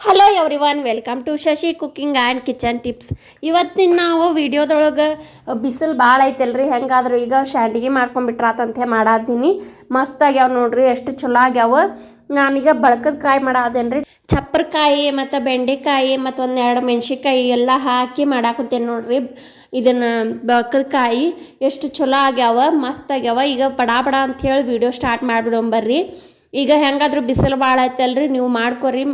Hello everyone welcome to Shashi cooking and kitchen tips ಇವತ್ತಿನ ನಾವು ವಿಡಿಯೋದೊಳಗೆ ಬಿಸಿಲು ಭಾಳ ಐತಲ್ರಿ, ಹೆಂಗಾದ್ರೂ ಈಗ ಶಾಂಡಿಗೆ ಮಾಡ್ಕೊಂಬಿಟ್ರಾತಂತೆ ಮಾಡಾತೀನಿ. ಮಸ್ತ್ ಆಗ್ಯಾವ ನೋಡ್ರಿ, ಎಷ್ಟು ಚಲೋ ಆಗ್ಯಾವ. ನಾನೀಗ ಕಾಯಿ ಮಾಡಾದೇನ್ರಿ. ಚಪ್ಪರಕಾಯಿ ಮತ್ತು ಬೆಂಡೆಕಾಯಿ ಮತ್ತು ಒಂದೆರಡು ಮೆಣಸಿಕಾಯಿ ಎಲ್ಲ ಹಾಕಿ ಮಾಡಾಕತ್ತೇನೆ ನೋಡ್ರಿ. ಇದನ್ನು ಕಾಯಿ ಎಷ್ಟು ಚಲೋ ಆಗ್ಯಾವ, ಮಸ್ತ್ ಆಗ್ಯಾವ. ಈಗ ಬಡ ಅಂತ ಅಂಥೇಳಿ ವಿಡಿಯೋ ಸ್ಟಾರ್ಟ್ ಮಾಡಿಬಿಡೋಂಬರ್ರಿ ಈಗ ಹೆಂಗಾದ್ರೂ ಬಿಸಿಲು ಭಾಳ ಐತಲ್ರಿ, ನೀವು ಮಾಡ್ಕೊರಿ.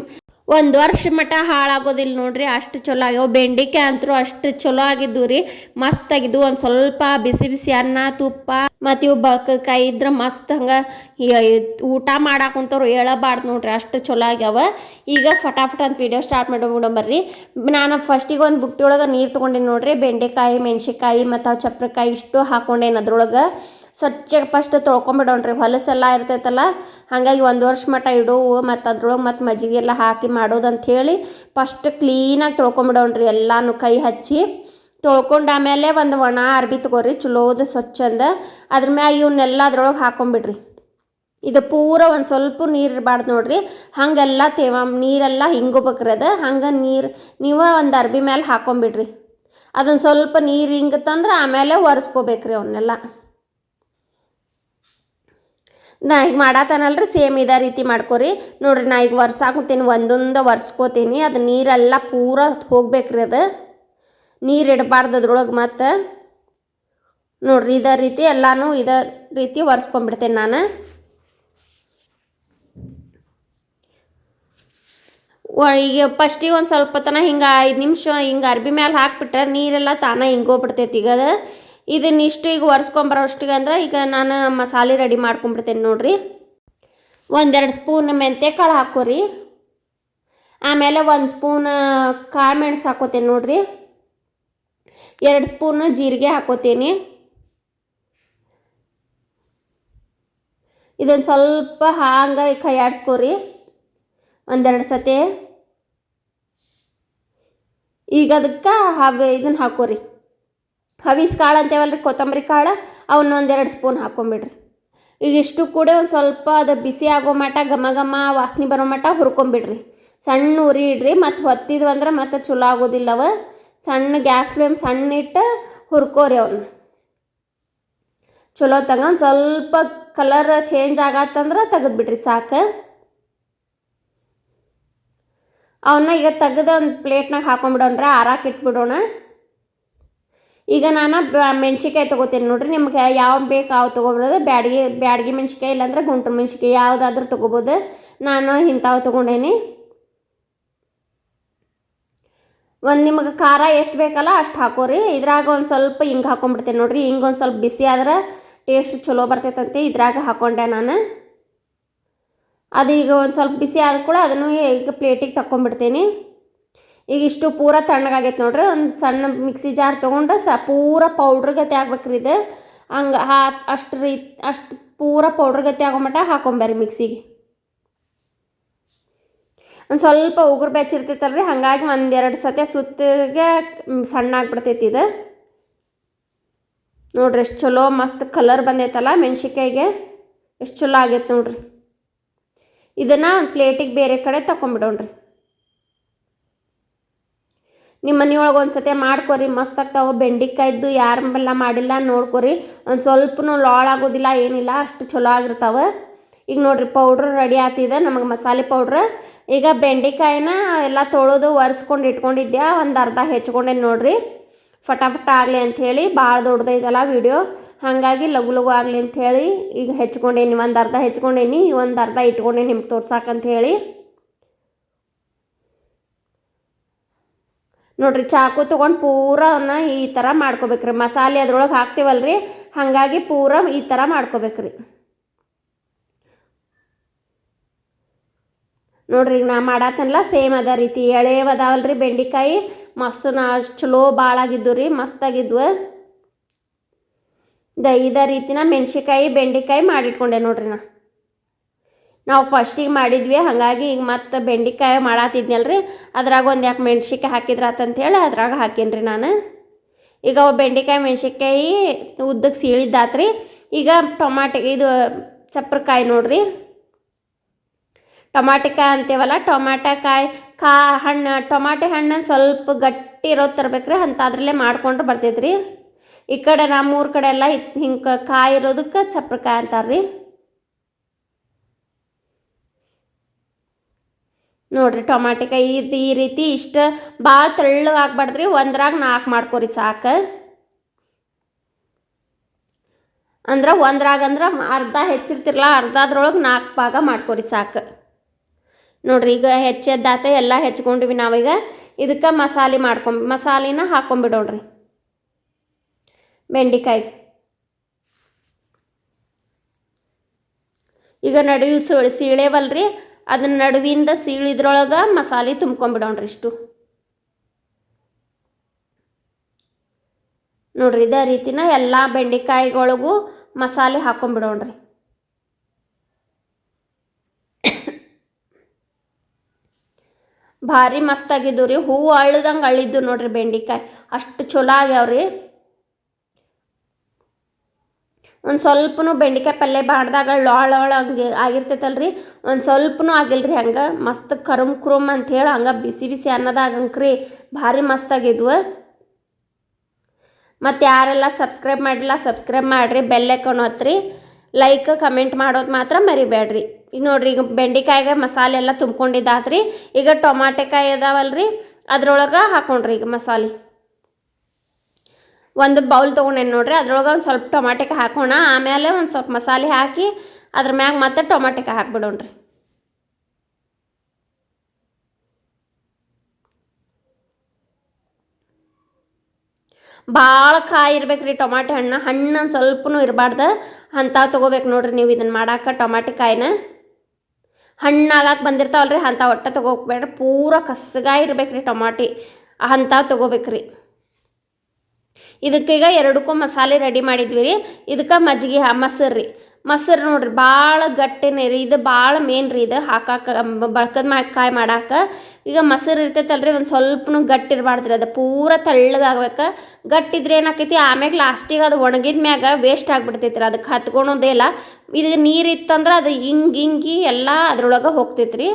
ಒಂದು ವರ್ಷ ಮಟ ಹಾಳಾಗೋದಿಲ್ಲ ನೋಡ್ರಿ, ಅಷ್ಟು ಚಲೋ ಆಗ್ಯಾವ. ಬೆಂಡಿಕಾಯಿ ಅಂತೂ ಅಷ್ಟು ಚಲೋ ಆಗಿದ್ದು ರೀ. ಮಸ್ತ್ ಆಗಿದ್ದು ಒಂದು ಸ್ವಲ್ಪ ಬಿಸಿ ಬಿಸಿ ಅನ್ನ, ತುಪ್ಪ ಮತ್ತು ಇವು ಬಳಕಾಯಿ ಇದ್ರೆ ಮಸ್ತ್ ಹಂಗೆ ಊಟ ಮಾಡಾಕುಂತವ್ರು ಹೇಳಬಾರ್ದು ನೋಡ್ರಿ, ಅಷ್ಟು ಚಲೋ ಆಗ್ಯಾವ. ಈಗ ಫಟಾಫಟ್ ಅಂತ ವಿಡಿಯೋ ಸ್ಟಾರ್ಟ್ ಮಾಡ್ಬಿಡಂಬರ್ರಿ ನಾನು ಫಸ್ಟಿಗೆ ಒಂದು ಬುಟ್ಟಿ ಒಳಗೆ ನೀರು ತೊಗೊಂಡಿನಿ ನೋಡ್ರಿ. ಬೆಂಡೆಕಾಯಿ ಮೆಣ್ಸಿನ್ಕಾಯಿ ಮತ್ತು ಚಪ್ರಕಾಯಿ ಇಷ್ಟು ಹಾಕೊಂಡೇನು ಅದ್ರೊಳಗೆ. ಸ್ವಚ್ಛ ಫಸ್ಟ್ ತೊಳ್ಕೊಂಬಿಡೋಣ್ರಿ. ಹೊಲಸೆಲ್ಲ ಇರ್ತೈತಲ್ಲ, ಹಾಗಾಗಿ ಒಂದು ವರ್ಷ ಮಟ ಇಡೋವು, ಮತ್ತು ಅದ್ರೊಳಗೆ ಮತ್ತು ಮಜ್ಜಿಗೆ ಎಲ್ಲ ಹಾಕಿ ಮಾಡೋದಂತ ಹೇಳಿ ಫಸ್ಟ್ ಕ್ಲೀನಾಗಿ ತೊಳ್ಕೊಂಬಿಡೋಣ್ರಿ ಎಲ್ಲಾನು ಕೈ ಹಚ್ಚಿ. ತೊಳ್ಕೊಂಡು ಆಮೇಲೆ ಒಂದು ಒಣ ಅರ್ಬಿ ತಗೋರಿ, ಚಲೋದ ಸ್ವಚ್ಛಂದ. ಅದ್ರ ಮ್ಯಾಗ ಇವನ್ನೆಲ್ಲ ಅದ್ರೊಳಗೆ ಹಾಕೊಂಬಿಡ್ರಿ. ಇದು ಪೂರ ಒಂದು ಸ್ವಲ್ಪ ನೀರು ಇರಬಾರ್ದು ನೋಡ್ರಿ. ಹಾಗೆಲ್ಲ ತೇವ, ನೀರೆಲ್ಲ ಹಿಂಗೋಬೇಕ್ರಿ ಅದು. ಹಂಗೆ ನೀರು, ನೀವು ಒಂದು ಅರ್ಬಿ ಮೇಲೆ ಹಾಕೊಂಬಿಡ್ರಿ. ಅದೊಂದು ಸ್ವಲ್ಪ ನೀರು ಹಿಂಗತ್ತಂದ್ರೆ ಆಮೇಲೆ ಒರೆಸ್ಕೋಬೇಕ್ರಿ ಅವನ್ನೆಲ್ಲ ನಾ ಈಗ ಮಾಡಾತನಲ್ರಿ, ಸೇಮ್ ಇದೇ ರೀತಿ ಮಾಡ್ಕೊರಿ. ನೋಡ್ರಿ, ನಾ ಈಗ ವರ್ಸಾಕುತ್ತೀನಿ ಒಂದೊಂದು ಒರೆಸ್ಕೋತೀನಿ ಅದು ನೀರೆಲ್ಲ ಪೂರ ಹೋಗ್ಬೇಕ್ರಿ ಅದು. ನೀರು ಇಡಬಾರ್ದು ಅದ್ರೊಳಗೆ ಮತ್ತು. ನೋಡ್ರಿ, ಇದೇ ರೀತಿ ಎಲ್ಲನೂ ಇದೇ ರೀತಿ ಒರೆಸ್ಕೊಂಡ್ಬಿಡ್ತೇನೆ ನಾನು. ಈಗ ಫಸ್ಟಿಗೆ ಒಂದು ಸ್ವಲ್ಪ ತನ ಹಿಂಗೆ ಐದು ನಿಮಿಷ ಹಿಂಗೆ ಅರ್ಬಿ ಮೇಲೆ ಹಾಕ್ಬಿಟ್ರೆ ನೀರೆಲ್ಲ ತಾನೇ ಹಿಂಗೋಗ್ಬಿಡ್ತೈತಿ ಈಗ ಅದು. ಇದನ್ನಿಷ್ಟು ಈಗ ಒರೆಸ್ಕೊಂಬರೋ ಅಷ್ಟಿಗೆ ಅಂದ್ರೆ ಈಗ ನಾನು ಮಸಾಲೆ ರೆಡಿ ಮಾಡ್ಕೊಂಬಿಡ್ತೇನೆ ನೋಡ್ರಿ. ಒಂದೆರಡು ಸ್ಪೂನ್ ಮೆಂತ್ಯ ಕಾಳು ಹಾಕೋರಿ. ಆಮೇಲೆ ಒಂದು ಸ್ಪೂನ್ ಕಾಳು ಮೆಣಸು ಹಾಕೋತೇನೆ ನೋಡ್ರಿ. ಎರಡು ಸ್ಪೂನ್ ಜೀರಿಗೆ ಹಾಕೋತೀನಿ. ಇದೊಂದು ಸ್ವಲ್ಪ ಹಾಂಗ ಕೈ ಆಡಿಸ್ಕೋರಿ. ಒಂದೆರಡು ಸತಿ. ಈಗ ಅದಕ್ಕೆ ಹಾಗೆ ಇದನ್ನು ಹಾಕೋರಿ. ಹವಿಸ್ ಕಾಳು ಅಂತೇವಲ್ರಿ? ಕೊತ್ತಂಬರಿ ಕಾಳು, ಅವನ್ನೊಂದೆರಡು ಸ್ಪೂನ್ ಹಾಕೊಂಬಿಡ್ರಿ. ಈಗ ಇಷ್ಟು ಕೂಡ ಒಂದು ಸ್ವಲ್ಪ ಅದು ಬಿಸಿ ಆಗೋ ಮಟ, ಘಮ ಘಮ ವಾಸನೆ ಬರೋ ಮಟ ಹುರ್ಕೊಂಬಿಡ್ರಿ. ಸಣ್ಣ ಉರಿ ಇಡ್ರಿ, ಮತ್ತು ಹೊತ್ತಿದ್ವು ಅಂದ್ರೆ ಮತ್ತೆ ಚಲೋ ಆಗೋದಿಲ್ಲವ ಸಣ್ಣ ಗ್ಯಾಸ್ ಫ್ಲೇಮ್ ಸಣ್ಣ ಇಟ್ಟು ಹುರ್ಕೋರಿ ಅವನ್ನ ಚಲೋ ತಂಗ, ಒಂದು ಸ್ವಲ್ಪ ಕಲರ್ ಚೇಂಜ್ ಆಗತ್ತಂದ್ರೆ ತೆಗೆದ್ಬಿಡ್ರಿ ಸಾಕು. ಅವನ್ನ ಈಗ ತೆಗೆದು ಒಂದು ಪ್ಲೇಟ್ನಾಗ ಹಾಕೊಂಡ್ಬಿಡೋಣ್ರೆ ಆರಾಕ್ ಇಟ್ಬಿಡೋಣ. ಈಗ ನಾನು ಮೆಣ್ಸಿನ್ಕಾಯಿ ತೊಗೋತೀನಿ ನೋಡ್ರಿ. ನಿಮ್ಗೆ ಯಾವ ಬೇಕು ಯಾವ ತೊಗೊಬೋದು ಬ್ಯಾಡ್ಗೆ ಬ್ಯಾಡ್ಗೆ ಮೆಣ್ಸಿನ್ಕಾಯಿ ಇಲ್ಲಾಂದ್ರೆ ಗುಂಟು ಮೆಣ್ಸಿನ್ಕಾಯಿ ಯಾವುದಾದ್ರೂ ತೊಗೋಬೋದು. ನಾನು ಇಂಥವು ತೊಗೊಂಡೇನಿ. ಒಂದು ನಿಮಗೆ ಖಾರ ಎಷ್ಟು ಬೇಕಲ್ಲ ಅಷ್ಟು ಹಾಕೋರಿ. ಇದ್ರಾಗ ಒಂದು ಸ್ವಲ್ಪ ಹಿಂಗೆ ಹಾಕೊಂಡ್ಬಿಡ್ತೇನೆ ನೋಡ್ರಿ. ಹಿಂಗೆ ಒಂದು ಸ್ವಲ್ಪ ಬಿಸಿ ಆದ್ರೆ ಟೇಸ್ಟ್ ಚಲೋ ಬರ್ತೈತಂತೆ ಇದ್ರಾಗ ಹಾಕೊಂಡೆ ನಾನು. ಅದು ಈಗ ಒಂದು ಸ್ವಲ್ಪ ಬಿಸಿ ಆದ ಕೂಡ ಅದನ್ನು ಈಗ ಪ್ಲೇಟಿಗೆ ತಗೊಂಡ್ಬಿಡ್ತೀನಿ ಈಗ ಇಷ್ಟು ಪೂರ ತಣ್ಣಗಾಗೈತೆ ನೋಡ್ರಿ. ಒಂದು ಸಣ್ಣ ಮಿಕ್ಸಿ ಜಾರ್ ತೊಗೊಂಡು ಸ ಪೂರ ಪೌಡ್ರ್ ಗತಿ ಆಗ್ಬೇಕ್ರಿ ಇದು. ಹಂಗೆ ಹಾ, ಅಷ್ಟು ರೀ, ಅಷ್ಟು ಪೂರ ಪೌಡ್ರ್ ಗತಿ ಆಗೋ ಮಟ್ಟ ಹಾಕೊಂಬರ್ರಿ ಮಿಕ್ಸಿಗೆ. ಒಂದು ಸ್ವಲ್ಪ ಉಗುರು ಬೆಚ್ಚಿರ್ತೈತಲ್ರಿ ಹಾಗಾಗಿ ಒಂದೆರಡು ಸತಿ ಸುತ್ತಿಗೆ ಸಣ್ಣ ಆಗ್ಬಿಡ್ತೈತಿ ಇದು. ನೋಡ್ರಿ ಎಷ್ಟು ಚಲೋ, ಮಸ್ತ್ ಕಲರ್ ಬಂದೈತಲ್ಲ ಮೆಣ್ಸಿನ್ಕಾಯಿಗೆ. ಎಷ್ಟು ಚಲೋ ಆಗೈತೆ ನೋಡ್ರಿ. ಇದನ್ನು ಒಂದು ಪ್ಲೇಟಿಗೆ ಬೇರೆ ಕಡೆ ತಗೊಂಬಿಡೋಣ್ರಿ ನಿಮ್ಮ ಮನೆಯೊಳಗೆ ಒಂದು ಸತಿ ಮಾಡ್ಕೊರಿ. ಮಸ್ತ್ ಆಗ್ತಾವೆ. ಬೆಂಡಿಕಾಯ್ದು ಯಾರೆಲ್ಲ ಮಾಡಿಲ್ಲ ನೋಡ್ಕೊರಿ. ಒಂದು ಸ್ವಲ್ಪನೂ ಲಾಳ್ ಆಗೋದಿಲ್ಲ, ಏನಿಲ್ಲ, ಅಷ್ಟು ಚಲೋ ಆಗಿರ್ತಾವೆ. ಈಗ ನೋಡ್ರಿ ಪೌಡ್ರ್ ರೆಡಿ ಆಗ್ತಿದೆ ನಮಗೆ ಮಸಾಲೆ ಪೌಡ್ರ್. ಈಗ ಬೆಂಡೆಕಾಯಿನ ಎಲ್ಲ ತೊಳೆದು ಒರೆಸ್ಕೊಂಡು ಇಟ್ಕೊಂಡಿದ್ದೆ ಒಂದು ಅರ್ಧ ಹೆಚ್ಕೊಂಡೇನು ನೋಡ್ರಿ. ಫಟಾಫಟ ಆಗಲಿ ಅಂಥೇಳಿ ಭಾಳ ದೊಡ್ಡದೈತಲ್ಲ ವಿಡಿಯೋ. ಹಾಗಾಗಿ ಲಘು ಲಘು ಆಗಲಿ ಅಂಥೇಳಿ ಈಗ ಹೆಚ್ಕೊಂಡೇನಿ, ಒಂದು ಅರ್ಧ ಹೆಚ್ಕೊಂಡೇನಿ, ಒಂದು ಅರ್ಧ ಇಟ್ಕೊಂಡೇನಿ ನಿಮ್ಗೆ ತೋರ್ಸಾಕಂತ ಹೇಳಿ. ನೋಡ್ರಿ, ಚಾಕು ತೊಗೊಂಡು ಪೂರ ಅವನ್ನ ಈ ಥರ ಮಾಡ್ಕೋಬೇಕ್ರಿ. ಮಸಾಲೆ ಅದ್ರೊಳಗೆ ಹಾಕ್ತೀವಲ್ರಿ, ಹಾಗಾಗಿ ಪೂರ ಈ ಥರ ಮಾಡ್ಕೋಬೇಕ್ರಿ. ನೋಡ್ರಿ ನಾ ಮಾಡತ್ತನಲ್ಲ ಸೇಮ್ ಅದ ರೀತಿ. ಎಳೆವ್ ಅದಾವಲ್ರಿ ಬೆಂಡೆಕಾಯಿ. ಮಸ್ತ್ ನಾ ಚಲೋ ಭಾಳಾಗಿದ್ದು ರೀ ಮಸ್ತಾಗಿದ್ವು ದ ಇದೇ ರೀತಿನ ಮೆಣ್ಸಿಕಾಯಿ, ಬೆಂಡೆಕಾಯಿ ಮಾಡಿಟ್ಕೊಂಡೆ ನೋಡ್ರಿ ನಾ. ನಾವು ಫಸ್ಟಿಗೆ ಮಾಡಿದ್ವಿ, ಹಾಗಾಗಿ ಈಗ ಮತ್ತೆ ಬೆಂಡೆಕಾಯಿ ಮಾಡತ್ತಿದ್ನಲ್ರಿ ಅದ್ರಾಗ ಒಂದು ಯಾಕೆ ಮೆಣ್ಸಿನ್ಕಾಯಿ ಹಾಕಿದ್ರಾತಂತೇಳಿ ಅದ್ರಾಗ ಹಾಕೀನಿ ರೀ ನಾನು. ಈಗ ಅವು ಬೆಂಡೆಕಾಯಿ, ಮೆಣ್ಸಿನ್ಕಾಯಿ ಉದ್ದಕ್ಕೆ ಸೀಳಿದ್ದಾತ್ರಿ, ಈಗ ಟೊಮಾಟೆ ಇದು ಚಪ್ರಕಾಯಿ ನೋಡ್ರಿ. ಟೊಮಾಟಿಕಾಯಿ ಅಂತೀವಲ್ಲ ಟೊಮಾಟಕಾಯಿ ಕಾ ಹಣ್ಣು, ಟೊಮಾಟೆ ಹಣ್ಣನ್ನು ಸ್ವಲ್ಪ ಗಟ್ಟಿ ಇರೋದು ಅಂತ ಅಂಥದ್ರಲ್ಲೇ ಮಾಡ್ಕೊಂಡ್ರೆ ಬರ್ತೈತ್ರಿ. ಈ ಕಡೆ ನಮ್ಮೂರ ಕಡೆ ಎಲ್ಲ ಹಿಂಗೆ ಕಾಯಿ ಇರೋದಕ್ಕೆ ಚಪ್ರಕಾಯಿ ಅಂತಾರೆ ರೀ ನೋಡ್ರಿ ಟೊಮಾಟಿಕಾಯಿ ಇದು ಈ ರೀತಿ ಇಷ್ಟು ಭಾಳ ತೆಳ್ಳಗೆ ಆಗ್ಬಾರ್ದ್ರಿ ಒಂದ್ರಾಗ ನಾಲ್ಕು ಮಾಡ್ಕೊರಿ ಸಾಕು. ಅಂದ್ರೆ ಒಂದ್ರಾಗ ಅಂದ್ರೆ ಅರ್ಧ ಹೆಚ್ಚಿರ್ತಿರಲ್ಲ ಅರ್ಧದ್ರೊಳಗೆ ನಾಲ್ಕು ಭಾಗ ಮಾಡ್ಕೊರಿ ಸಾಕು. ನೋಡ್ರಿ ಈಗ ಹೆಚ್ಚೆದ್ದಾತ ಎಲ್ಲ ಹೆಚ್ಕೊಂಡಿವಿ ನಾವೀಗ ಇದಕ್ಕೆ ಮಸಾಲೆ ಮಾಡ್ಕೊಂಬ, ಮಸಾಲಿನ ಹಾಕೊಂಬಿಡೋಣ್ರಿ. ಬೆಂಡೆಕಾಯಿ. ಈಗ ನಡುವೆ ಸುಳ್ ಸೀಳೆವಲ್ರಿ ಅದನ್ನ ನಡುವಿಂದ ಸೀಳಿದ್ರೊಳಗೆ ಮಸಾಲೆ ತುಂಬ್ಕೊಂಬಿಡೋಣ್ರಿ ಇಷ್ಟು. ನೋಡ್ರಿ ಇದೇ ರೀತಿನ ಎಲ್ಲ ಬೆಂಡೆಕಾಯಿಗಳಿಗೂ ಮಸಾಲೆ ಹಾಕೊಂಡ್ಬಿಡೋಣ್ರಿ ಭಾರಿ ಮಸ್ತಾಗಿದ್ದು ರೀ ಹೂವು ಅಳ್ದಂಗೆ ಅಳಿದ್ದು ನೋಡ್ರಿ ಬೆಂಡೆಕಾಯಿ. ಅಷ್ಟು ಚಲೋ ಆಗ್ಯಾವ್ರಿ ಒಂದು ಸ್ವಲ್ಪನೂ ಬೆಂಡೆಕಾಯಿ ಪಲ್ಯ ಬಾಡ್ದಾಗ ಹಂಗೆ ಆಗಿರ್ತೈತಲ್ರಿ. ಒಂದು ಸ್ವಲ್ಪನೂ ಆಗಿಲ್ರಿ ಹಂಗೆ. ಮಸ್ತ್ ಕರುಮ್ ಕುರುಮ್ ಹೇಳಿ ಹಂಗೆ ಬಿಸಿ ಬಿಸಿ ಅನ್ನದಾಗಂಕ್ರಿ ಭಾರಿ ಮಸ್ತಾಗಿದ್ವು ಮತ್ತು ಯಾರೆಲ್ಲ ಸಬ್ಸ್ಕ್ರೈಬ್ ಮಾಡಿಲ್ಲ ಸಬ್ಸ್ಕ್ರೈಬ್ ಮಾಡಿರಿ ಬೆಲ್ಲೈಕನ್ ಹೊತ್ರಿ ಲೈಕ್, ಕಮೆಂಟ್ ಮಾಡೋದು ಮಾತ್ರ ಮರಿಬೇಡ್ರಿ. ಈಗ ನೋಡ್ರಿ, ಈಗ ಬೆಂಡೆಕಾಯಿಗೆ ಮಸಾಲೆ ಎಲ್ಲ ತುಂಬ್ಕೊಂಡಿದ್ದಾತ್ರಿ. ಈಗ ಟೊಮಾಟೆಕಾಯಿ ಅದಾವಲ್ರಿ. ಅದ್ರೊಳಗೆ ಹಾಕೊಂಡ್ರಿ ಈಗ ಮಸಾಲೆ. ಒಂದು ಬೌಲ್ ತೊಗೊಂಡೇನು ನೋಡ್ರಿ? ಅದ್ರೊಳಗೆ ಒಂದು ಸ್ವಲ್ಪ ಟೊಮಾಟೆಕಾಯಿ ಹಾಕೋಣ. ಆಮೇಲೆ ಒಂದು ಸ್ವಲ್ಪ ಮಸಾಲೆ ಹಾಕಿ ಅದ್ರ ಮ್ಯಾಗ ಮತ್ತೆ ಟೊಮಾಟೆಕಾಯಿ ಹಾಕ್ಬಿಡೋಣ್ರಿ. ಭಾಳ ಕಾಯಿ ಇರ್ಬೇಕು ರೀ ಟೊಮಾಟೆ ಹಣ್ಣು. ಹಣ್ಣು ಸ್ವಲ್ಪನೂ ಇರಬಾರ್ದು. ಅಂತ ತೊಗೋಬೇಕು ನೋಡ್ರಿ ನೀವು ಇದನ್ನು ಮಾಡಾಕ ಟೊಮಾಟೆ ಕಾಯಿನ. ಹಣ್ಣಾಗಕ್ಕೆ ಬಂದಿರ್ತಾವಲ್ರಿ ಅಂಥ ಒಟ್ಟ ತೊಗೋಬೇಡ್ರಿ. ಪೂರ ಕಸ್ಗಾಯಿ ಇರ್ಬೇಕು ರೀ ಟೊಮಾಟಿ. ಅಂಥವು ತೊಗೋಬೇಕ್ರಿ. ಇದಕ್ಕೀಗ ಎರಡಕ್ಕೂ ಮಸಾಲೆ ರೆಡಿ ಮಾಡಿದ್ವಿ ರೀ. ಇದಕ್ಕೆ ಮಜ್ಜಿಗೆ ಮೊಸರು ರೀ. ಮೊಸರು ನೋಡ್ರಿ, ಭಾಳ ಗಟ್ಟಿನೇ ರೀ. ಇದು ಭಾಳ ಮೇನ್ ರೀ ಇದು. ಹಾಕಾಕ ಬಳ್ಕದ ಮಾ, ಕಾಯಿ ಮಾಡಾಕ. ಈಗ ಮೊಸರು ರೀ ಒಂದು ಸ್ವಲ್ಪನು ಗಟ್ಟಿ ಇರಬಾರ್ದು ರೀ ಅದು ಪೂರ ತಳ್ಳಗಾಗ್ಬೇಕು ಗಟ್ಟಿದ್ರೆ ಏನಾಕೈತಿ, ಆಮ್ಯಾಗ ಲಾಸ್ಟಿಗೆ ಅದು ಒಣಗಿದ ಮ್ಯಾಗ ವೇಸ್ಟ್ ಆಗಿಬಿಡ್ತೈತಿ ರೀ ಅದಕ್ಕೆ ಹತ್ಕೊಳೋದೇ ಇಲ್ಲ. ಇದು ನೀರು ಇತ್ತಂದ್ರೆ ಅದು ಹಿಂಗೆ ಹಿಂಗೆ ಎಲ್ಲ ಅದ್ರೊಳಗೆ ಹೋಗ್ತೈತಿ ರೀ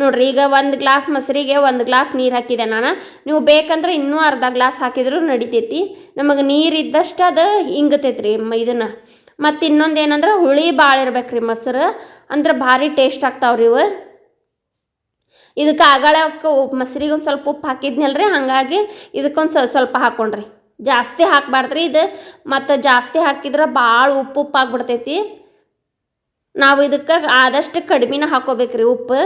ನೋಡ್ರಿ, ಈಗ ಒಂದು ಗ್ಲಾಸ್ ಮೊಸರಿಗೆ ಒಂದು ಗ್ಲಾಸ್ ನೀರು ಹಾಕಿದೆ ನಾನು. ನೀವು ಬೇಕಂದ್ರೆ ಇನ್ನೂ ಅರ್ಧ ಗ್ಲಾಸ್ ಹಾಕಿದ್ರು ನಡಿತೈತಿ. ನಮಗೆ ನೀರು ಇದ್ದಷ್ಟು ಅದು ಹಿಂಗತೈತಿ ರೀ ಇದನ್ನು. ಮತ್ತು ಇನ್ನೊಂದು ಏನಂದ್ರೆ ಹುಳಿ ಭಾಳ ಇರ್ಬೇಕು ರೀ ಮೊಸರು. ಅಂದ್ರೆ ಭಾರಿ ಟೇಸ್ಟ್ ಆಗ್ತಾವ್ರಿ ಇವು. ಇದಕ್ಕೆ ಆಗಳಕ್ಕೆ ಮೊಸರಿಗೆ ಒಂದು ಸ್ವಲ್ಪ ಉಪ್ಪು ಹಾಕಿದ್ನಲ್ರಿ, ಹಾಗಾಗಿ ಇದಕ್ಕೊಂದು ಸ್ವಲ್ಪ ಹಾಕೊಂಡ್ರಿ. ಜಾಸ್ತಿ ಹಾಕ್ಬಾರ್ದ್ರಿ ಇದು. ಮತ್ತು ಜಾಸ್ತಿ ಹಾಕಿದ್ರೆ ಭಾಳ ಉಪ್ಪು ಉಪ್ಪು ಆಗ್ಬಿಡ್ತೈತಿ ನಾವು ಇದಕ್ಕೆ ಆದಷ್ಟು ಕಡಿಮೆನ ಹಾಕೋಬೇಕ್ರಿ ಉಪ್ಪು.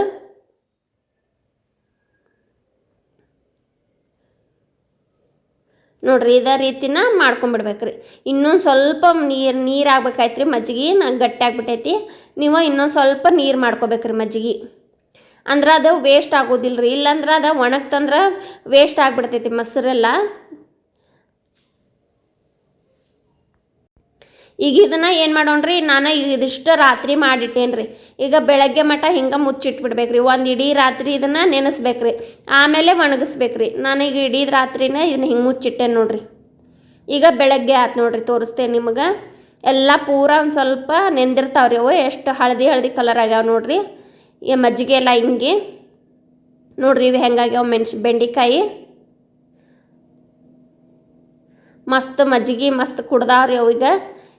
ನೋಡ್ರಿ, ಇದೇ ರೀತಿನ ಮಾಡ್ಕೊಂಬಿಡ್ಬೇಕ್ರಿ. ಇನ್ನೊಂದು ಸ್ವಲ್ಪ ನೀರು ನೀರು ಆಗ್ಬೇಕಾಯ್ತು ರೀ ಮಜ್ಜಿಗೆ, ನಂಗೆ ಗಟ್ಟಿ ಆಗ್ಬಿಟ್ಟೈತಿ. ನೀವು ಇನ್ನೊಂದು ಸ್ವಲ್ಪ ನೀರು ಮಾಡ್ಕೋಬೇಕ್ರಿ ಮಜ್ಜಿಗೆ. ಅಂದ್ರೆ ಅದು ವೇಸ್ಟ್ ಆಗೋದಿಲ್ಲ ರೀ ಇಲ್ಲಾಂದ್ರೆ ಅದು ಒಣಗ್ತಂದ್ರೆ ವೇಸ್ಟ್ ಆಗಿಬಿಡ್ತೈತಿ ಮೊಸರೆಲ್ಲ ಈಗ ಇದನ್ನ ಏನು ಮಾಡೋಣ್ರಿ? ನಾನು ಇದಿಷ್ಟು ರಾತ್ರಿ ಮಾಡಿಟ್ಟೇನ್ರಿ. ಈಗ ಬೆಳಗ್ಗೆ ಮಟ ಹಿಂಗೆ ಮುಚ್ಚಿಟ್ಬಿಡ್ಬೇಕ್ರಿ. ಒಂದು ಇಡೀ ರಾತ್ರಿ ಇದನ್ನು ನೆನೆಸ್ಬೇಕು ರೀ ಆಮೇಲೆ ಒಣಗಿಸ್ಬೇಕ್ರಿ. ನಾನು ಈಗ ಇಡೀ ರಾತ್ರಿನ ಇದನ್ನ ಹಿಂಗೆ ಮುಚ್ಚಿಟ್ಟೇನೆ ನೋಡ್ರಿ. ಈಗ ಬೆಳಗ್ಗೆ ಆತು ನೋಡ್ರಿ ತೋರಿಸ್ತೇನೆ ನಿಮಗೆ. ಎಲ್ಲ ಪೂರ ಒಂದು ಸ್ವಲ್ಪ ನೆಂದಿರ್ತಾವ್ರಿ ಅವು. ಎಷ್ಟು ಹಳದಿ ಹಳದಿ ಕಲರ್ ಆಗ್ಯಾವ ನೋಡ್ರಿ. ಈ ಮಜ್ಜಿಗೆ ಎಲ್ಲ ಹಿಂಗೆ. ನೋಡ್ರಿ ಇವು ಹೆಂಗಾಗ್ಯಾವ ಮೆಣಸು ಬೆಂಡೆಕಾಯಿ. ಮಸ್ತ್ ಮಜ್ಜಿಗೆ ಮಸ್ತ್ ಕುಡ್ದಾವ್ರಿ ಅವು ಈಗ.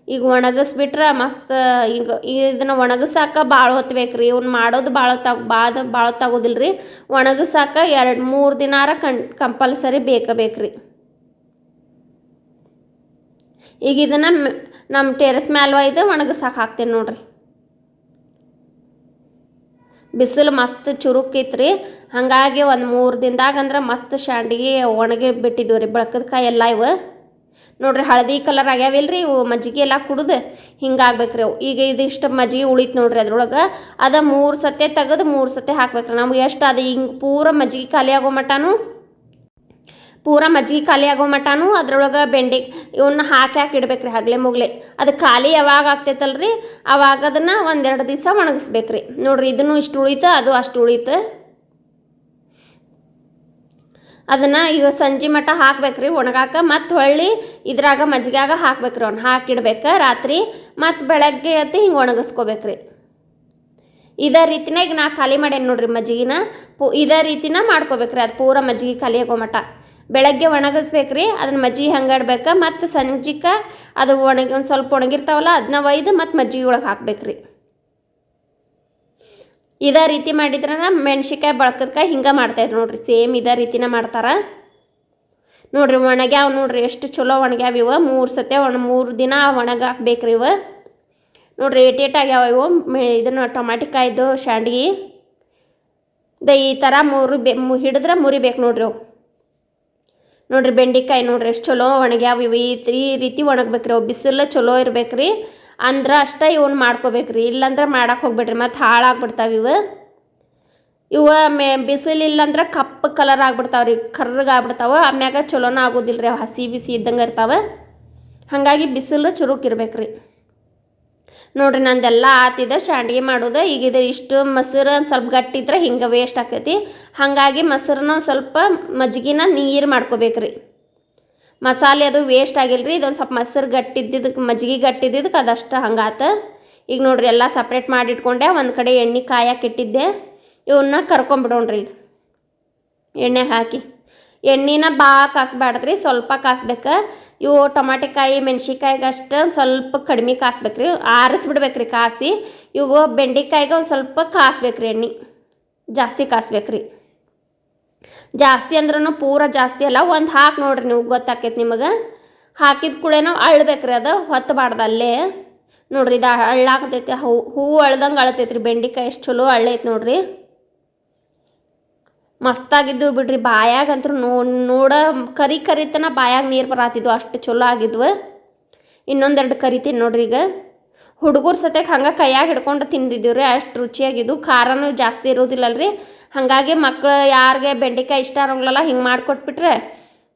ಈಗ ಒಣಗಿಸ್ಬಿಟ್ರೆ ಮಸ್ತ್, ಈಗ ಇದನ್ನು ಒಣಗಿಸಾಕ ಭಾಳ ಹೊತ್ತು ಬೇಕು ರೀ ಇವ್ನ ಮಾಡೋದು ಭಾಳ ತಗ, ಭಾಳ ಭಾಳ ತಗೋದಿಲ್ರಿ. ರೀ ಒಣಗಿಸಾಕ ಎರಡು, ಮೂರು ದಿನಾರ ಕಂ, ಕಂಪಲ್ಸರಿ ಬೇಕೇ ಬೇಕು ರೀ ಈಗ ಇದನ್ನು ನಮ್ಮ ಟೆರೆಸ್ ಮ್ಯಾಲೆ ಒಯ್ದು ಒಣಗಿಸಾಕ ಹಾಕ್ತೇನೆ ನೋಡ್ರಿ. ಬಿಸಿಲು ಮಸ್ತ್ ಚುರುಕಿತ್ತು ರೀ ಹಾಗಾಗಿ ಒಂದು ಮೂರು ದಿನದಾಗ ಅಂದ್ರೆ ಮಸ್ತ್ ಶಾಂಡಿಗೆ ಒಣಗಿ ಬಿಟ್ಟಿದ್ವು ರೀ ಬೆಳಕದ ಕಾಯಿ ಎಲ್ಲ ಇವು. ನೋಡ್ರಿ ಹಳದಿ ಕಲರ್ ಆಗ್ಯಾವಿಲ್ರಿ, ಇವು ಮಜ್ಜಿಗೆ ಎಲ್ಲ ಕುಡಿದು. ಹಿಂಗಾಗ್ಬೇಕು ರೀ ಅವು. ಈಗ ಇದಿಷ್ಟು ಮಜ್ಜಿಗೆ ಉಳಿತು ನೋಡ್ರಿ ಅದ್ರೊಳಗೆ. ಅದ ಮೂರು ಸತೆ ತೆಗೆದು ಮೂರು ಸತೆ ಹಾಕ್ಬೇಕು ನಮ್ಗೆ ಎಷ್ಟು ಅದು ಹಿಂಗೆ ಪೂರ ಮಜ್ಜಿಗೆ ಖಾಲಿ ಆಗೋ ಮಟನು? ಪೂರ ಮಜ್ಜಿಗೆ ಖಾಲಿ ಆಗೋ ಮಟನು? ಅದ್ರೊಳಗೆ ಬೆಂಡೆ ಇವನ್ನ ಹಾಕಿ ಹಾಕಿ ಇಡ್ಬೇಕ್ರಿ ಹಗಲೆ ಮುಗಲೆ. ಅದು ಖಾಲಿ ಯಾವಾಗ ಆಗ್ತೈತಲ್ರಿ? ಅವಾಗ ಅದನ್ನು ಒಂದೆರಡು ದಿವಸ ಒಣಗಿಸ್ಬೇಕ್ರಿ. ನೋಡ್ರಿ ಇದನ್ನು ಇಷ್ಟು ಉಳಿತು, ಅದು ಅಷ್ಟು ಉಳಿತು. ಅದನ್ನು ಈಗ ಸಂಜೆ ಮಟ್ಟ ಹಾಕ್ಬೇಕ್ರಿ, ಒಣಗಾಕ ಮತ್ತು ಹೊಳ್ಳಿ ಇದ್ರಾಗ ಮಜ್ಜಿಗೆಯಾಗ ಹಾಕ್ಬೇಕ್ರಿ ಅವ್ನು. ಹಾಕಿಡ್ಬೇಕು ರಾತ್ರಿ ಮತ್ತು ಬೆಳಗ್ಗೆ ಎದ್ದು ಹಿಂಗೆ ಒಣಗಿಸ್ಕೋಬೇಕ್ರಿ. ಇದೇ ರೀತಿನಾಗ ನಾ ಖಾಲಿ ಮಾಡೇನಿ ನೋಡ್ರಿ ಮಜ್ಜಿಗೆನ. ಪು ಇದೇ ರೀತಿನ ಮಾಡ್ಕೋಬೇಕ್ರಿ, ಅದು ಪೂರ ಮಜ್ಜಿಗೆ ಖಾಲಿ ಮಟ. ಬೆಳಗ್ಗೆ ಒಣಗಿಸ್ಬೇಕ್ರಿ, ಅದನ್ನ ಮಜ್ಜಿಗೆ ಹಂಗೆ ಇಡ್ಬೇಕು ಮತ್ತು ಸಂಜಿಕ ಅದು ಒಣಗಿ ಒಂದು ಸ್ವಲ್ಪ ಒಣಗಿರ್ತಾವಲ್ಲ ಅದನ್ನ ಒಯ್ದು ಮತ್ತು ಮಜ್ಜಿಗೆ ಒಳಗೆ ಹಾಕ್ಬೇಕ್ರಿ. ಇದೇ ರೀತಿ ಮಾಡಿದ್ರೆ ಮೆಣ್ಸಿಕಾಯಿ ಬಳಕದ್ಕಾಯಿ ಹಿಂಗೆ ಮಾಡ್ತಾಯಿದ್ರು ನೋಡ್ರಿ. ಸೇಮ್ ಇದೇ ರೀತಿನ ಮಾಡ್ತಾರೆ. ನೋಡ್ರಿ ಒಣಗ್ಯಾವ ನೋಡ್ರಿ ಎಷ್ಟು ಚಲೋ ಒಣಗ್ಯಾವ ಇವ. ಮೂರು ಸತೆ ಒಣ ಮೂರು ದಿನ ಒಣಗಾಕ್ಬೇಕ್ರಿ ಇವ. ನೋಡ್ರಿ ಏಟ್ ಏಟ್ ಆಗ್ಯಾವ ಇವು. ಇದನ್ನು ಟೊಮಾಟಿಕಾಯ್ದು ಶಾಂಡ್ಗಿ. ದ ಈ ಥರ ಮೂರು ಬೆ ಹಿಡಿದ್ರೆ ಮುರಿಬೇಕು ನೋಡ್ರಿ ಅವು. ನೋಡ್ರಿ ಬೆಂಡೆಕಾಯಿ ನೋಡ್ರಿ ಎಷ್ಟು ಚಲೋ ಒಣಗ್ಯಾವ ಇವು. ಈ ರೀತಿ ಒಣಗ್ಬೇಕ್ರಿ ಅವು. ಬಿಸಿಲು ಚಲೋ ಇರ್ಬೇಕ್ರಿ. ಅಂದ್ರೆ ಅಷ್ಟೇ ಇವನ್ನ ಮಾಡ್ಕೋಬೇಕ್ರಿ. ಇಲ್ಲಾಂದ್ರೆ ಮಾಡಕ್ಕೆ ಹೋಗ್ಬೇಡ್ರಿ. ಮತ್ತು ಹಾಳಾಗ್ಬಿಡ್ತಾವೆ ಇವು. ಇವ ಮೇ ಬಿಸಿಲಿಲ್ಲ ಅಂದ್ರೆ ಕಪ್ಪು ಕಲರ್ ಆಗ್ಬಿಡ್ತಾವೆ ರೀ ಕರ್ರಗಾಗ್ಬಿಡ್ತಾವೆ ಆಮ್ಯಾಗ ಚಲೋನ ಆಗೋದಿಲ್ಲ ರೀ ಹಸಿ ಬಿಸಿ ಇದ್ದಂಗೆ ಇರ್ತಾವೆ. ಹಾಗಾಗಿ ಬಿಸಿಲು ಚುರುಕಿರ್ಬೇಕು ರೀ ನೋಡ್ರಿ ನಂದೆಲ್ಲ ಆತಿದೆ ಶಾಂಡ್ಗೆ ಮಾಡೋದು. ಈಗ ಇದು ಇಷ್ಟು ಮೊಸರು ಒಂದು ಸ್ವಲ್ಪ ಗಟ್ಟಿದ್ರೆ ಹಿಂಗೆ ವೇಸ್ಟ್ ಆಕೈತಿ. ಹಾಗಾಗಿ ಮೊಸರನ್ನ ಸ್ವಲ್ಪ ಮಜ್ಜಿಗೆನ ನೀರು ಮಾಡ್ಕೋಬೇಕ್ರಿ. ಮಸಾಲೆ ಅದು ವೇಸ್ಟ್ ಆಗಿಲ್ಲ ರೀ ಇದೊಂದು ಸ್ವಲ್ಪ ಮೊಸರು ಗಟ್ಟಿದ್ದಿದ್ದಕ್ಕೆ ಮಜ್ಜಿಗೆ ಗಟ್ಟಿದ್ದಿದ್ದಕ್ಕೆ ಅದಷ್ಟು ಹಂಗಾತ. ಈಗ ನೋಡ್ರಿ ಎಲ್ಲ ಸಪ್ರೇಟ್ ಮಾಡಿ ಇಟ್ಕೊಂಡೆ, ಒಂದು ಕಡೆ ಎಣ್ಣೆ ಕಾಯಕ್ಕೆ ಇಟ್ಟಿದ್ದೆ. ಇವನ್ನ ಕರ್ಕೊಂಬಿಡೋಣ್ರಿ ಈಗ. ಎಣ್ಣೆಗೆ ಹಾಕಿ. ಎಣ್ಣೆನ ಭಾಳ ಕಾಸ್ಬಾರ್ದ್ರಿ, ಸ್ವಲ್ಪ ಕಾಸ್ಬೇಕು. ಇವು ಟೊಮಾಟೆಕಾಯಿ ಮೆಣ್ಸಿಕಾಯಿಗೆ ಅಷ್ಟು ಸ್ವಲ್ಪ ಕಡಿಮೆ ಕಾಸ್ಬೇಕ್ರಿ, ಆರಿಸ್ಬಿಡ್ಬೇಕ್ರಿ ಕಾಸಿ. ಇವು ಬೆಂಡೆಕಾಯಿಗೆ ಒಂದು ಸ್ವಲ್ಪ ಕಾಸ್ಬೇಕ್ರಿ ಎಣ್ಣೆ. ಜಾಸ್ತಿ ಕಾಸ್ಬೇಕ್ರಿ. ಜಾಸ್ತಿ ಅಂದ್ರೂ ಪೂರ ಜಾಸ್ತಿ ಅಲ್ಲ, ಒಂದು ಹಾಕಿ ನೋಡ್ರಿ ನೀವು, ಗೊತ್ತಾಕೈತಿ ನಿಮಗೆ. ಹಾಕಿದ ಕೂಡ ನಾವು ಅಳ್ಬೇಕ್ರಿ ಅದು ಹೊತ್ತಬಾರ್ದು ಅಲ್ಲೇ ನೋಡ್ರಿ ಇದು ಅಳ್ಳಾಕತೈತಿ ಹೂ ಹೂವು ಅಳ್ದಂಗೆ ಅಳತೈತ್ರಿ, ಬೆಂಡಿಕಾಯಿ ಎಷ್ಟು ಚಲೋ ಅಳ್ಳೈತೆ ನೋಡ್ರಿ. ಮಸ್ತಾಗಿದ್ದು ಬಿಡ್ರಿ ಬಾಯಾಗಂತೂ ನೋ, ನೋಡ, ಕರಿ ಕರಿತನ ಬಾಯಾಗ ನೀರು ಬರಾತಿದ್ವು, ಅಷ್ಟು ಚಲೋ ಆಗಿದ್ವು. ಇನ್ನೊಂದೆರಡು ಕರಿತೀನಿ ನೋಡ್ರಿ ಈಗ. ಹುಡುಗರು ಸತ್ಯಕ್ಕೆ ಹಂಗೆ ಕೈಯಾಗ ಹಿಡ್ಕೊಂಡು ತಿಂದಿದ್ದೀವಿ ರೀ ಅಷ್ಟು ರುಚಿಯಾಗಿದ್ದು. ಖಾರನೂ ಜಾಸ್ತಿ ಇರೋದಿಲ್ಲಲ್ರಿ. ಹಾಗಾಗಿ ಮಕ್ಕಳು ಯಾರಿಗೆ ಬೆಂಡೆಕಾಯಿ ಇಷ್ಟ ಇರೋಂಗಿಲ್ಲ ಹಿಂಗೆ ಮಾಡಿಕೊಟ್ಬಿಟ್ರೆ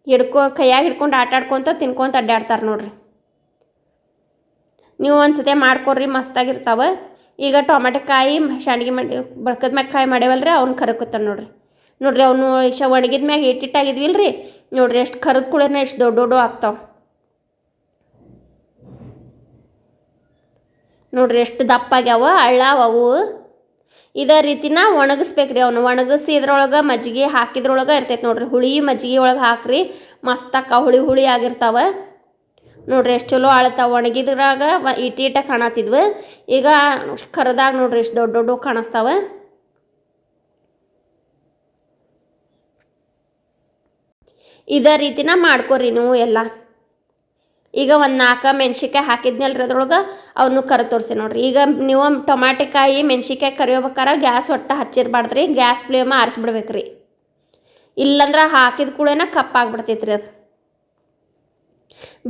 ಹಿಡ್ಕೊ, ಕೈಯಾಗ ಹಿಡ್ಕೊಂಡು ಆಟ ಆಡ್ಕೊತ ತಿನ್ಕೊಂತ ಅಡ್ಡಾಡ್ತಾರೆ ನೋಡ್ರಿ. ನೀವು ಒಂದ್ಸತಿ ಮಾಡ್ಕೊಡ್ರಿ, ಮಸ್ತಾಗಿರ್ತಾವೆ. ಈಗ ಟೊಮೆಟೊಕಾಯಿ ಶಾಂಡ್ಗಿ ಮಾಡಿ, ಬಳ್ಕದ ಮ್ಯಾಗ ಕಾಯಿ ಮಾಡ್ಯಾವಲ್ರಿ ಅವ್ನು ಕರಕುತ್ತಾನೆ ನೋಡ್ರಿ. ನೋಡ್ರಿ ಅವನು ಒಣಗಿದ ಮ್ಯಾಗ ಇಟ್ಟಿಟ್ಟಾಗಿದ್ವಿಲ್ಲ ರೀ ನೋಡ್ರಿ ಎಷ್ಟು ಕರೆದ ಕೂಡ ಎಷ್ಟು ದೊಡ್ಡ ದೊಡ್ಡ ಆಗ್ತಾವೆ. ನೋಡ್ರಿ ಎಷ್ಟು ದಪ್ಪಾಗ್ಯಾವ ಹಳ್ಳಾವ ಅವು. ಇದೇ ರೀತಿನ ಒಣಗಿಸ್ಬೇಕ್ರಿ ಅವನು. ಒಣಗಿಸಿ ಇದ್ರೊಳಗೆ ಮಜ್ಜಿಗೆ ಹಾಕಿದ್ರೊಳಗೆ ಇರ್ತೈತೆ ನೋಡ್ರಿ. ಹುಳಿ ಮಜ್ಜಿಗೆ ಒಳಗೆ ಹಾಕ್ರಿ. ಮಸ್ತಕ್ಕ ಹುಳಿ ಹುಳಿ ಆಗಿರ್ತಾವೆ. ನೋಡ್ರಿ ಎಷ್ಟು ಚಲೋ ಅಳ್ತಾವ ಒಣಗಿದ್ರಾಗ ಇಟ್ಟ ಇಟ ಕಾಣತ್ತಿದ್ವು ಈಗ ಕರೆದಾಗ ನೋಡ್ರಿ ಎಷ್ಟು ದೊಡ್ಡ ದೊಡ್ಡ ಕಾಣಿಸ್ತಾವೆ. ಇದೇ ರೀತಿನ ಮಾಡ್ಕೊರಿ ನೀವು ಎಲ್ಲ. ಈಗ ಒಂದು ನಾಲ್ಕು ಮೆಣ್ಸಿಕಾಯಿ ಹಾಕಿದ್ನಲ್ರಿ ಅದ್ರೊಳಗೆ? ಅವನು ಕರಿ ತೋರಿಸಿ ನೋಡ್ರಿ. ಈಗ ನೀವು ಟೊಮಾಟಿಕಾಯಿ ಮೆಣ್ಸಿಕಾಯಿ ಕರಿಯೋಬೇಕಾರ ಗ್ಯಾಸ್ ಒಟ್ಟು ಹಚ್ಚಿರ್ಬಾರ್ದ್ರಿ. ಗ್ಯಾಸ್ ಫ್ಲೇಮ ಆರಿಸ್ಬಿಡ್ಬೇಕ್ರಿ. ಇಲ್ಲಂದ್ರೆ ಹಾಕಿದ ಕೂಡೇನ ಕಪ್ಪಾಗ್ಬಿಡ್ತೈತ್ರಿ ಅದು.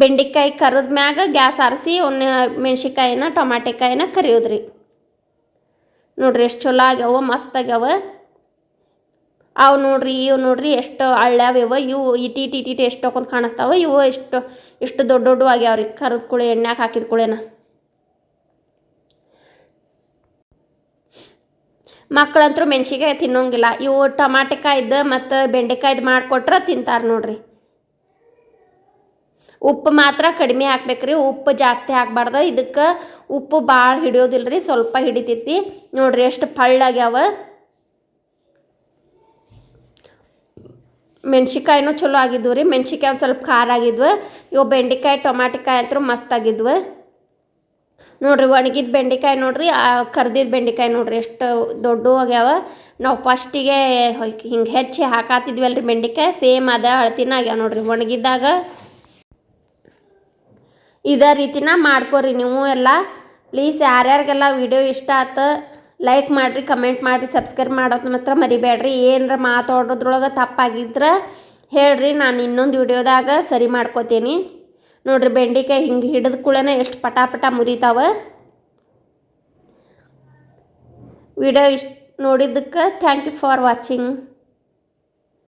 ಬೆಂಡೆಕಾಯಿ ಕರಿದ ಮ್ಯಾಗ ಗ್ಯಾಸ್ ಆರಿಸಿ ಒಂದು ಮೆಣ್ಸಿಕಾಯಿನ ಟೊಮಾಟಿಕಾಯಿನ ಕರಿಯೋದ್ರಿ. ನೋಡ್ರಿ ಎಷ್ಟು ಚಲೋ ಆಗ್ಯಾವ, ಮಸ್ತ್ ಆಗ್ಯಾವ. ಅವು ನೋಡ್ರಿ, ಇವು ನೋಡ್ರಿ ಎಷ್ಟು ಹಳ್ಳ್ಯಾವ ಇವ. ಇವು ಇಟಿ ಇಟಿ ಇಟಿ ಎಷ್ಟು ತಗೊಂಡು ಕಾಣಿಸ್ತಾವ, ಇವು ಎಷ್ಟು ಎಷ್ಟು ದೊಡ್ಡ ದೊಡ್ಡ ಆಗ್ಯಾವ್ರಿ ಕರದ ಕುಳೆ ಎಣ್ಣೆಗೆ ಹಾಕಿದ ಕುಳೆನ. ಮಕ್ಕಳಂತರೂ ಮೆಣ್ಸಿಕಾಯಿ ತಿನ್ನೋಂಗಿಲ್ಲ. ಇವು ಟಮಾಟೆಕಾಯ್ದು ಮತ್ತು ಬೆಂಡೆಕಾಯ್ದು ಮಾಡಿಕೊಟ್ರೆ ತಿಂತಾರೆ ನೋಡ್ರಿ. ಉಪ್ಪು ಮಾತ್ರ ಕಡಿಮೆ ಹಾಕ್ಬೇಕ್ರಿ. ಉಪ್ಪು ಜಾಸ್ತಿ ಹಾಕ್ಬಾರ್ದು. ಇದಕ್ಕೆ ಉಪ್ಪು ಭಾಳ ಹಿಡಿಯೋದಿಲ್ಲ ರೀ ಸ್ವಲ್ಪ ಹಿಡಿತೈತಿ. ನೋಡ್ರಿ ಎಷ್ಟು ಪಳ್ಳಾಗ್ಯಾವ. ಮೆಣ್ಸಿಕಾಯಿನೂ ಚಲೋ ಆಗಿದ್ವು ರೀ. ಮೆಣ್ಸಿಕಾಯಿ ಒಂದು ಸ್ವಲ್ಪ ಖಾರ ಆಗಿದ್ವು. ಇವು ಬೆಂಡೆಕಾಯಿ ಟೊಮಾಟಿಕಾಯಿ ಅಂತೂ ಮಸ್ತ್ ಆಗಿದ್ವು. ನೋಡ್ರಿ, ಒಣಗಿದ ಬೆಂಡೆಕಾಯಿ ನೋಡ್ರಿ ಕರ್ದಿದ್ದ ಬೆಂಡೆಕಾಯಿ ನೋಡ್ರಿ, ಎಷ್ಟು ದೊಡ್ಡ ಆಗ್ಯಾವ. ನಾವು ಫಸ್ಟಿಗೆ ಹಿಂಗೆ ಹೆಚ್ಚಿ ಹಾಕಾತಿದ್ವಲ್ರಿ ಬೆಂಡೆಕಾಯಿ ಸೇಮ್ ಅದ ಅಳ್ತಿನ ಆಗ್ಯಾವ ನೋಡ್ರಿ, ಒಣಗಿದ್ದಾಗ. ಇದೇ ರೀತಿನ ಮಾಡ್ಕೊರಿ ನೀವು ಎಲ್ಲ. ಪ್ಲೀಸ್ ಯಾರ್ಯಾರಿಗೆಲ್ಲ ವಿಡಿಯೋ ಇಷ್ಟ ಆತು ಲೈಕ್ ಮಾಡಿರಿ ಕಮೆಂಟ್ ಮಾಡಿರಿ ಸಬ್ಸ್ಕ್ರೈಬ್ ಮಾಡೋದು ಮಾತ್ರ ಮರಿಬೇಡ್ರಿ. ಏನರ ಮಾತಾಡೋದ್ರೊಳಗೆ ತಪ್ಪಾಗಿದ್ರೆ ಹೇಳ್ರಿ, ನಾನು ಇನ್ನೊಂದು ವಿಡಿಯೋದಾಗ ಸರಿ ಮಾಡ್ಕೋತೀನಿ. ನೋಡ್ರಿ ಬೆಂಡೆಕಾಯಿ ಹಿಂಗೆ ಹಿಡಿದ ಕೂಡನೇ ಎಷ್ಟು ಪಟಾಪಟ ಮುರಿತಾವೆ. ಮುರಿತಾವ ವಿಡಿಯೋ ಇಷ್ಟು ನೋಡಿದ್ದಕ್ಕೆ ಥ್ಯಾಂಕ್ ಯು ಫಾರ್ ವಾಚಿಂಗ್